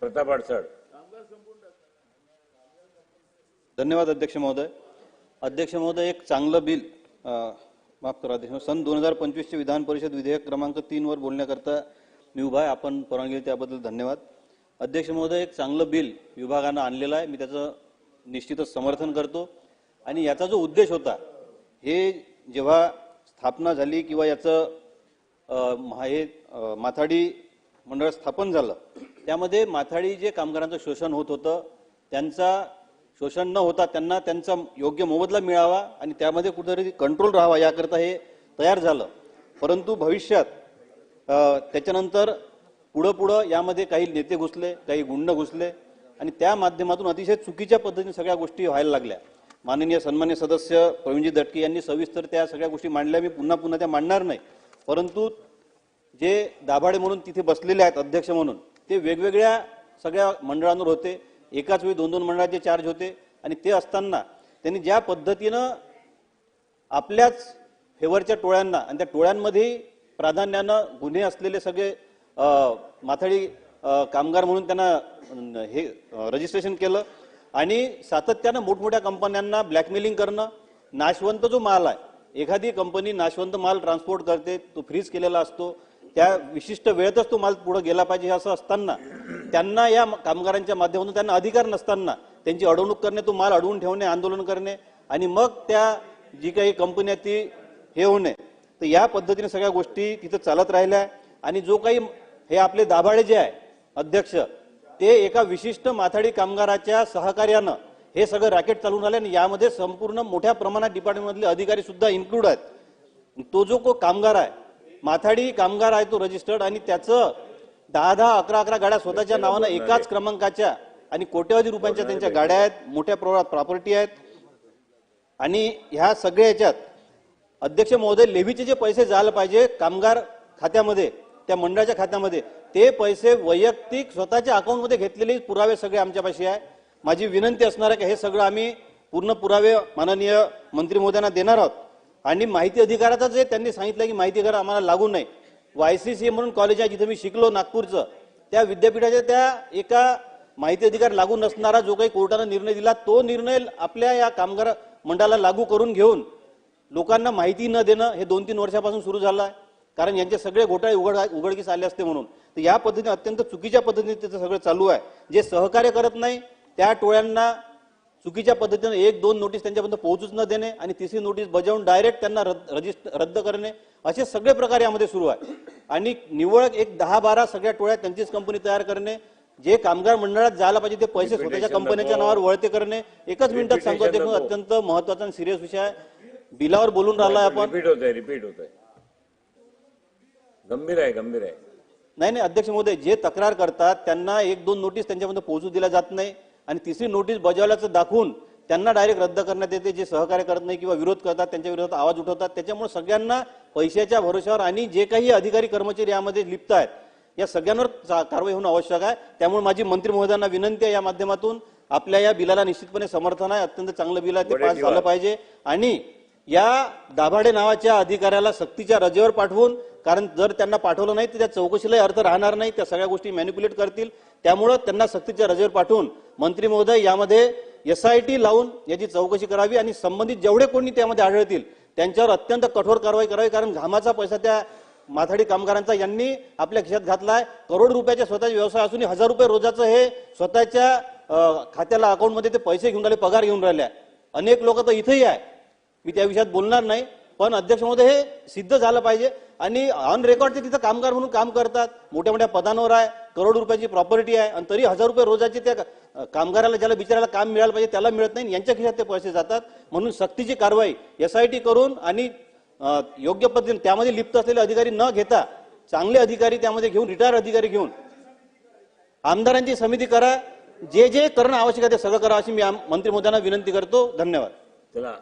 प्रताप अडसड. धन्यवाद अध्यक्ष महोदय. अध्यक्ष महोदय एक चांगलं बिल माफ करा अध्यक्ष सन दोन हजार पंचवीसचे विधान परिषद विधेयक क्रमांक तीन वर बोलण्याकरता मी उभा आहे आपण परवानगी त्याबद्दल धन्यवाद. अध्यक्ष महोदय एक चांगलं बिल विभागानं आणलेलं आहे. मी त्याचं निश्चितच समर्थन करतो. आणि याचा जो उद्देश होता हे जेव्हा स्थापना झाली किंवा याचं महा- हे माथाडी मंडळ स्थापन झालं. त्यामध्ये माथाडी जे कामगारांचं शोषण होत होतं त्यांचा शोषण न होता त्यांना त्यांचा योग्य मोबदला मिळावा आणि त्यामध्ये कुठेतरी कंट्रोल राहावा याकरता हे तयार झालं. परंतु भविष्यात त्याच्यानंतर पुढं पुढं यामध्ये काही नेते घुसले काही गुंड घुसले आणि त्या माध्यमातून अतिशय चुकीच्या पद्धतीने सगळ्या गोष्टी व्हायला लागल्या. माननीय सन्मान्य सदस्य प्रवीणजी दटके यांनी सविस्तर त्या सगळ्या गोष्टी मांडल्या. मी पुन्हा पुन्हा त्या मांडणार नाही. परंतु जे दाभाडे म्हणून तिथे बसलेले आहेत अध्यक्ष म्हणून ते वेगवेगळ्या सगळ्या मंडळांवर होते. एकाच वेळी दोन दोन मंडळाचे चार्ज होते. आणि ते असताना त्यांनी ज्या पद्धतीनं आपल्याच फेवरच्या टोळ्यांना आणि त्या टोळ्यांमध्ये प्राधान्यानं गुन्हे असलेले सगळे माथाडी कामगार म्हणून त्यांना हे रजिस्ट्रेशन केलं. आणि सातत्यानं मोठमोठ्या कंपन्यांना ब्लॅकमेलिंग करणं. नाशवंत जो माल आहे एखादी कंपनी नाशवंत माल ट्रान्सपोर्ट करते तो फ्रीज केलेला असतो. त्या विशिष्ट वेळेतच तो माल पुढे गेला पाहिजे असं असताना त्यांना या कामगारांच्या माध्यमातून त्यांना अधिकार नसताना त्यांची अडवणूक करणे तो माल अडवून ठेवणे आंदोलन करणे आणि मग त्या जी काही कंपनी आहे ती हे होणे. तर या पद्धतीने सगळ्या गोष्टी तिथं चालत राहिल्या आणि जो काही हे आपले दाभाडे जे आहे अध्यक्ष ते एका विशिष्ट माथाडी कामगाराच्या सहकार्यानं हे सगळं रॅकेट चालून आले आणि यामध्ये संपूर्ण मोठ्या प्रमाणात डिपार्टमेंटमधले अधिकारी सुद्धा इन्क्लूड आहेत. तो जो को कामगार आहे माथाडी कामगार आहे तो रजिस्टर्ड आणि त्याचं दहा दहा अकरा अकरा गाड्या स्वतःच्या नावानं एकाच क्रमांकाच्या आणि कोट्यवधी रुपयांच्या त्यांच्या गाड्या आहेत मोठ्या प्रमाणात प्रॉपर्टी आहेत. आणि ह्या सगळ्या याच्यात अध्यक्ष महोदय लेव्हीचे जे पैसे जायला पाहिजे कामगार खात्यामध्ये त्या मंडळाच्या खात्यामध्ये ते पैसे वैयक्तिक स्वतःच्या अकाउंटमध्ये घेतलेले पुरावे सगळे आमच्यापाशी आहे. माझी विनंती असणार आहे की हे सगळं आम्ही पूर्ण पुरावे माननीय मंत्री महोदयांना देणार आहोत. आणि माहिती अधिकाराचाच आहे. त्यांनी सांगितलं की माहिती अधिकार आम्हाला लागू नाही सी म्हणून कॉलेज आहे जिथे मी शिकलो नागपूरचं. त्या विद्यापीठाच्या त्या एका माहिती अधिकार लागू नसणारा जो काही कोर्टानं निर्णय दिला तो निर्णय आपल्या या कामगार मंडळाला लागू करून घेऊन लोकांना माहिती न देणं हे दोन तीन वर्षापासून सुरू झालं आहे कारण यांचे सगळे घोटाळे उघड उघडकीस आले असते म्हणून. तर या पद्धतीने अत्यंत चुकीच्या पद्धतीने त्याचं सगळं चालू आहे. जे सहकार्य करत नाही त्या टोळ्यांना चुकीच्या पद्धतीने एक दोन नोटीस त्यांच्यापर्यंत पोहोचूच न देणे आणि तिसरी नोटीस बजावून डायरेक्ट त्यांना रद्द रजिस्टर रद्द करणे असे सगळे प्रकार यामध्ये सुरू आहे. आणि निव्वळ एक दहा बारा सगळ्या टोळ्या त्यांचीच कंपनी तयार करणे जे कामगार मंडळात जायला पाहिजे ते पैसे स्वतःच्या कंपन्यांच्या नावावर वळते करणे एकच मिनिटात सांगतो ते अत्यंत महत्त्वाचा आणि सिरियस विषय आहे. बिलावर बोलून राहिलोय आपण. रिपीट होत आहे रिपीट होत आहे गंभीर आहे गंभीर आहे. नाही नाही अध्यक्ष महोदय जे तक्रार करतात त्यांना एक दोन नोटीस त्यांच्यामध्ये पोहोचू दिल्या जात नाही. आणि तिसरी नोटीस बजावल्याचं दाखवून त्यांना डायरेक्ट रद्द करण्यात येते जे सहकार्य करत नाही किंवा विरोध करतात त्यांच्या विरोधात आवाज उठवतात. त्याच्यामुळे सगळ्यांना पैशाच्या भरोश्यावर आणि जे काही अधिकारी कर्मचारी यामध्ये लिप्त आहेत या सगळ्यांवर कारवाई होणं आवश्यक आहे. त्यामुळे माझी मंत्री महोदयांना विनंती आहे या माध्यमातून आपल्या या बिलाला निश्चितपणे समर्थन आहे. अत्यंत चांगलं बिल आहे ते पास झालं पाहिजे. आणि या दाभाडे नावाच्या अधिकाऱ्याला सक्तीच्या रजेवर पाठवून कारण जर त्यांना पाठवलं नाही तर त्या चौकशीलाही अर्थ राहणार नाही. त्या सगळ्या गोष्टी मॅनिप्युलेट करतील. त्यामुळं त्यांना सक्तीच्या रजेवर पाठवून मंत्री महोदय यामध्ये एस आय टी लावून याची चौकशी करावी आणि संबंधित जेवढे कोणी त्यामध्ये आढळतील त्यांच्यावर अत्यंत कठोर कारवाई करावी कारण घामाचा पैसा त्या माथाडी कामगारांचा यांनी आपल्या खिशात घातलाय. करोड रुपयाच्या स्वतःचे व्यवसाय असून हजार रुपये रोजाचं हे स्वतःच्या खात्याला अकाउंटमध्ये ते पैसे घेऊन राहिले पगार घेऊन राहिले. अनेक लोक तर इथेही आहे. मी त्या विषयात बोलणार नाही पण अध्यक्ष महोदय हे सिद्ध झालं पाहिजे. आणि ऑन रेकॉर्ड ते तिथं कामगार म्हणून काम करतात. मोठ्या मोठ्या पदांवर आहे. करोड रुपयाची प्रॉपर्टी आहे आणि तरी हजार रुपये रोजाचे त्या कामगाराला ज्याला बिचाराला काम मिळालं पाहिजे त्याला मिळत नाही यांच्या खिशात ते पैसे जातात. म्हणून सक्तीची कारवाई एस आय टी करून आणि योग्य पद्धतीने त्यामध्ये लिप्त असलेले अधिकारी न घेता चांगले अधिकारी त्यामध्ये घेऊन रिटायर अधिकारी घेऊन आमदारांची समिती करा. जे जे करणं आवश्यक आहे ते सगळं करा अशी मी मंत्री मोद्यांना विनंती करतो. धन्यवाद. चला.